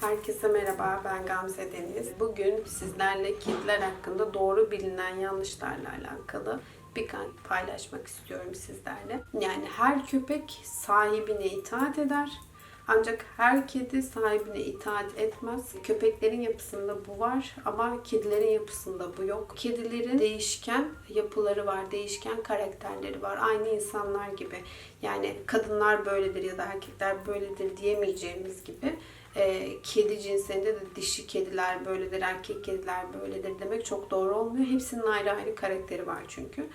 Herkese merhaba, ben Gamze Deniz. Bugün sizlerle kediler hakkında doğru bilinen yanlışlarla alakalı birkaç paylaşmak istiyorum sizlerle. Yani her köpek sahibine itaat eder. Ancak her kedi sahibine itaat etmez. Köpeklerin yapısında bu var ama kedilerin yapısında bu yok. Kedilerin değişken yapıları var, değişken karakterleri var. Aynı insanlar gibi. Yani kadınlar böyledir ya da erkekler böyledir diyemeyeceğimiz gibi e, kedi cinsinde de dişi kediler böyledir, erkek kediler böyledir demek çok doğru olmuyor. Hepsinin ayrı ayrı karakteri var çünkü.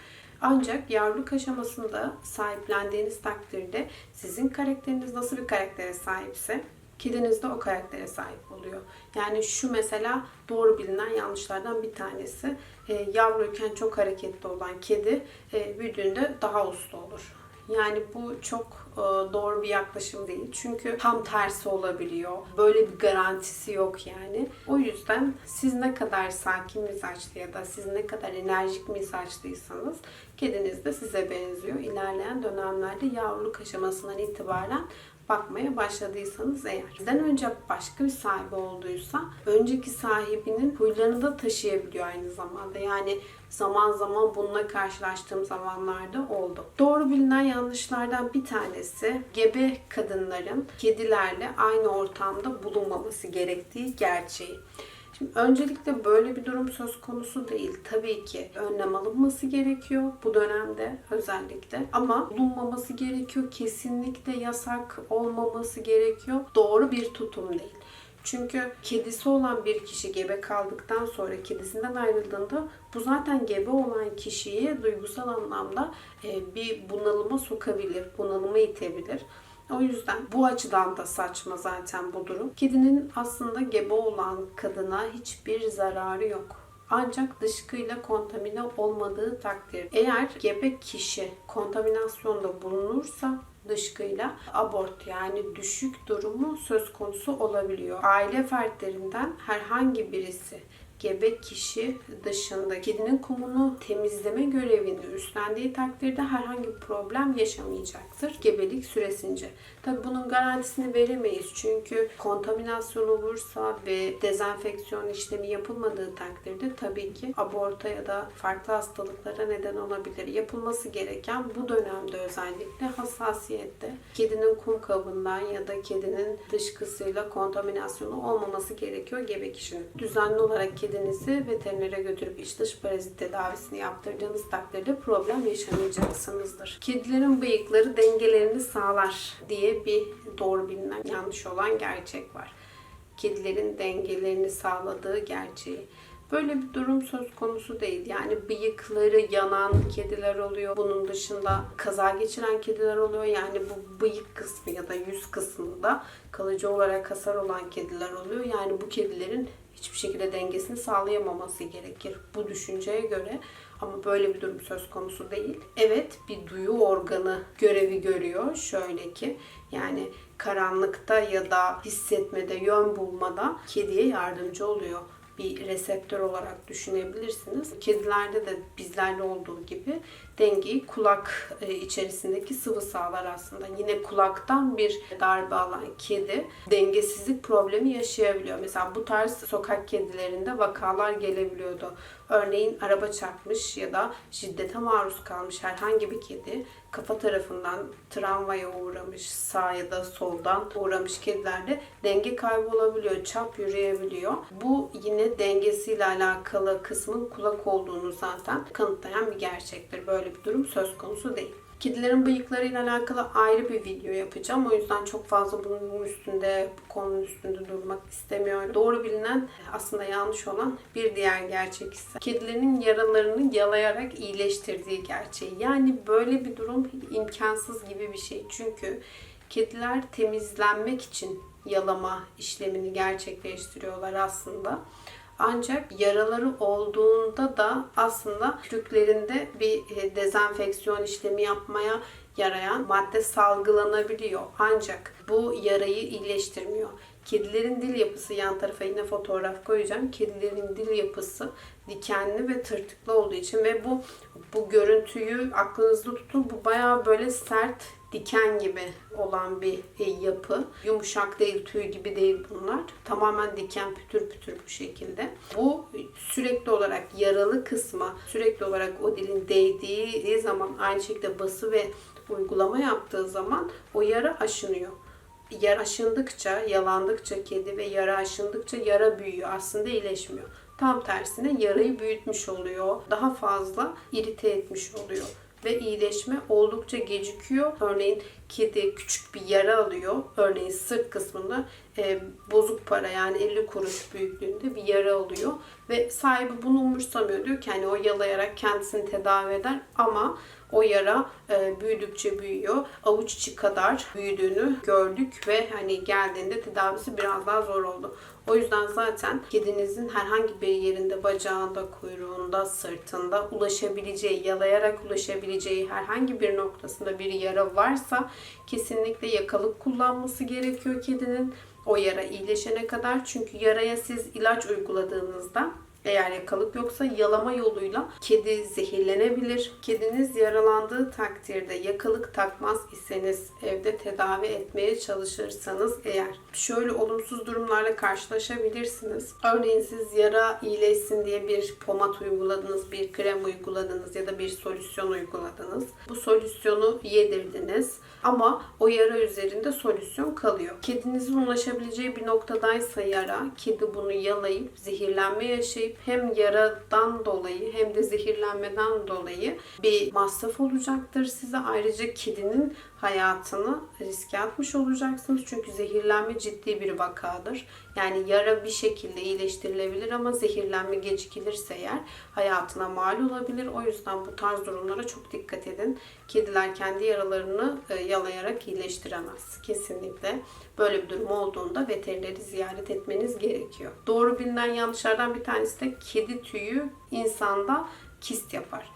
Ancak yavruluk aşamasında sahiplendiğiniz takdirde sizin karakteriniz nasıl bir karaktere sahipse kediniz de o karaktere sahip oluyor. Yani şu mesela doğru bilinen yanlışlardan bir tanesi. E, yavruyken çok hareketli olan kedi e, büyüdüğünde daha uslu olur. Yani bu çok e, doğru bir yaklaşım değil. Çünkü tam tersi olabiliyor. Böyle bir garantisi yok yani. O yüzden siz ne kadar sakin mizaçlı ya da siz ne kadar enerjik mizaçlıysanız kediniz de size benziyor. İlerleyen dönemlerde yavruluk aşamasından itibaren bakmaya başladıysanız eğer. Sizden önce başka bir sahibi olduysa önceki sahibinin huylarını da taşıyabiliyor aynı zamanda. Yani zaman zaman bununla karşılaştığım zamanlarda oldu. Doğru bilinen yanlışlardan bir tanesi gebe kadınların kedilerle aynı ortamda bulunmaması gerektiği gerçeği. Şimdi öncelikle böyle bir durum söz konusu değil. Tabii ki önlem alınması gerekiyor bu dönemde özellikle. Ama bulunmaması gerekiyor. Kesinlikle yasak olmaması gerekiyor. Doğru bir tutum değil. Çünkü kedisi olan bir kişi gebe kaldıktan sonra kedisinden ayrıldığında bu zaten gebe olan kişiyi duygusal anlamda e, bir bunalıma sokabilir, bunalıma itebilir. O yüzden bu açıdan da saçma zaten bu durum. Kedinin aslında gebe olan kadına hiçbir zararı yok. Ancak dışkıyla kontamine olmadığı takdirde eğer gebe kişi kontaminasyonda bulunursa dışkıyla abort yani düşük durumu söz konusu olabiliyor. Aile fertlerinden herhangi birisi gebe kişi dışında kedinin kumunu temizleme görevini üstlendiği takdirde herhangi bir problem yaşamayacaktır gebelik süresince. Tabi bunun garantisini veremeyiz çünkü kontaminasyon olursa ve dezenfeksiyon işlemi yapılmadığı takdirde tabii ki aborta ya da farklı hastalıklara neden olabilir. Yapılması gereken bu dönemde özellikle hassasiyette kedinin kum kabından ya da kedinin dışkısıyla kontaminasyonu olmaması gerekiyor gebe kişinin. Düzenli olarak kedinizi veterinere götürüp iç dış parazit tedavisini yaptırdığınız takdirde problem yaşamayacaksınızdır. Kedilerin bıyıkları dengelerini sağlar diye bir doğru bilinen yanlış olan gerçek var. Kedilerin dengelerini sağladığı gerçeği. Böyle bir durum söz konusu değil. Yani bıyıkları yanan kediler oluyor. Bunun dışında kaza geçiren kediler oluyor. Yani bu bıyık kısmı ya da yüz kısmında kalıcı olarak hasar olan kediler oluyor. Yani bu kedilerin hiçbir şekilde dengesini sağlayamaması gerekir bu düşünceye göre. Ama böyle bir durum söz konusu değil. Evet bir duyu organı görevi görüyor. Şöyle ki yani karanlıkta ya da hissetmede, yön bulmada kediye yardımcı oluyor bir reseptör olarak düşünebilirsiniz. Kedilerde de bizlerde olduğu gibi dengeyi kulak e, içerisindeki sıvı sağlar aslında. Yine kulaktan bir darbe alan kedi dengesizlik problemi yaşayabiliyor. Mesela bu tarz sokak kedilerinde vakalar gelebiliyordu. Örneğin araba çarpmış ya da şiddete maruz kalmış herhangi bir kedi kafa tarafından tramvaya uğramış, sağ ya da soldan uğramış kedilerde denge kaybı olabiliyor, çap yürüyebiliyor. Bu yine dengesiyle alakalı kısmın kulak olduğunu zaten kanıtlayan bir gerçektir. Böyle bir durum söz konusu değil. Kedilerin bıyıklarıyla alakalı ayrı bir video yapacağım. O yüzden çok fazla bunun üstünde, bu konunun üstünde durmak istemiyorum. Doğru bilinen aslında yanlış olan bir diğer gerçek ise kedilerin yaralarını yalayarak iyileştirdiği gerçeği. Yani böyle bir durum imkansız gibi bir şey. Çünkü kediler temizlenmek için yalama işlemini gerçekleştiriyorlar aslında. Ancak yaraları olduğunda da aslında kürüklerinde bir e, dezenfeksiyon işlemi yapmaya yarayan madde salgılanabiliyor. Ancak bu yarayı iyileştirmiyor. Kedilerin dil yapısı yan tarafa yine fotoğraf koyacağım. Kedilerin dil yapısı dikenli ve tırtıklı olduğu için ve bu bu görüntüyü aklınızda tutun. Bu bayağı böyle sert diken gibi olan bir e, yapı. Yumuşak değil, tüy gibi değil bunlar. Tamamen diken pütür pütür bu şekilde. Bu sürekli olarak yaralı kısma, sürekli olarak o dilin değdiği zaman aynı şekilde bası ve uygulama yaptığı zaman o yara aşınıyor. Yara aşındıkça, yalandıkça kedi ve yara aşındıkça yara büyüyor. Aslında iyileşmiyor. Tam tersine yarayı büyütmüş oluyor. Daha fazla irite etmiş oluyor ve iyileşme oldukça gecikiyor. Örneğin kedi küçük bir yara alıyor. Örneğin sırt kısmında e, bozuk para yani 50 kuruş büyüklüğünde bir yara alıyor. Ve sahibi bunu umursamıyor. Diyor ki hani o yalayarak kendisini tedavi eder ama o yara e, büyüdükçe büyüyor. Avuç içi kadar büyüdüğünü gördük ve hani geldiğinde tedavisi biraz daha zor oldu. O yüzden zaten kedinizin herhangi bir yerinde, bacağında, kuyruğunda, sırtında ulaşabileceği, yalayarak ulaşabileceği herhangi bir noktasında bir yara varsa kesinlikle yakalık kullanması gerekiyor kedinin. O yara iyileşene kadar. Çünkü yaraya siz ilaç uyguladığınızda eğer yakalık yoksa yalama yoluyla kedi zehirlenebilir. Kediniz yaralandığı takdirde yakalık takmaz iseniz evde tedavi etmeye çalışırsanız eğer şöyle olumsuz durumlarla karşılaşabilirsiniz. Örneğin siz yara iyileşsin diye bir pomat uyguladınız, bir krem uyguladınız ya da bir solüsyon uyguladınız. Bu solüsyonu yedirdiniz ama o yara üzerinde solüsyon kalıyor. Kedinizin ulaşabileceği bir noktadaysa yara, kedi bunu yalayıp zehirlenme yaşayıp hem yaradan dolayı hem de zehirlenmeden dolayı bir masraf olacaktır size. Ayrıca kedinin hayatını riske atmış olacaksınız. Çünkü zehirlenme ciddi bir vakadır. Yani yara bir şekilde iyileştirilebilir ama zehirlenme gecikilirse eğer hayatına mal olabilir. O yüzden bu tarz durumlara çok dikkat edin. Kediler kendi yaralarını e, yalayarak iyileştiremez. Kesinlikle böyle bir durum olduğunda veterineri ziyaret etmeniz gerekiyor. Doğru bilinen yanlışlardan bir tanesi de kedi tüyü insanda kist yapar.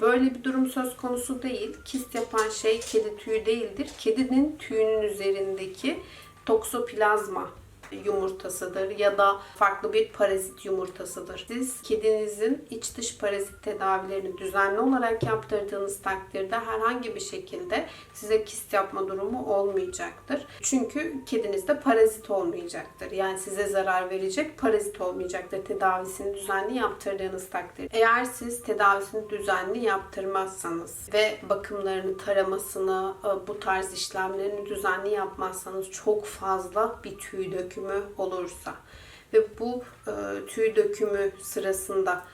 Böyle bir durum söz konusu değil. Kist yapan şey kedi tüyü değildir. Kedinin tüyünün üzerindeki toksoplazma yumurtasıdır ya da farklı bir parazit yumurtasıdır. Siz kedinizin iç dış parazit tedavilerini düzenli olarak yaptırdığınız takdirde herhangi bir şekilde size kist yapma durumu olmayacaktır. Çünkü kedinizde parazit olmayacaktır. Yani size zarar verecek parazit olmayacaktır tedavisini düzenli yaptırdığınız takdirde. Eğer siz tedavisini düzenli yaptırmazsanız ve bakımlarını, taramasını, e, bu tarz işlemlerini düzenli yapmazsanız çok fazla bir tüy dökümü olursa ve bu e, tüy dökümü sırasında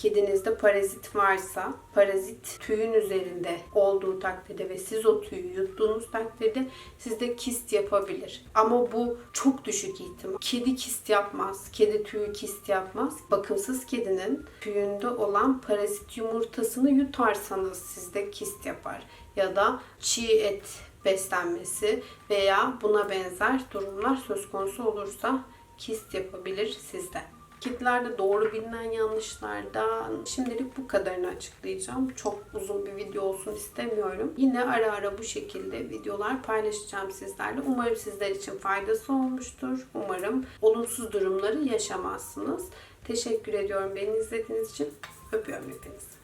kedinizde parazit varsa parazit tüyün üzerinde olduğu takdirde ve siz o tüyü yuttuğunuz takdirde sizde kist yapabilir. Ama bu çok düşük ihtimal. Kedi kist yapmaz. Kedi tüyü kist yapmaz. Bakımsız kedinin tüyünde olan parazit yumurtasını yutarsanız sizde kist yapar. Ya da çiğ et beslenmesi veya buna benzer durumlar söz konusu olursa kist yapabilir sizde. Kedilerde doğru bilinen yanlışlardan şimdilik bu kadarını açıklayacağım. Çok uzun bir video olsun istemiyorum. Yine ara ara bu şekilde videolar paylaşacağım sizlerle. Umarım sizler için faydası olmuştur. Umarım olumsuz durumları yaşamazsınız. Teşekkür ediyorum beni izlediğiniz için. Öpüyorum hepinizi.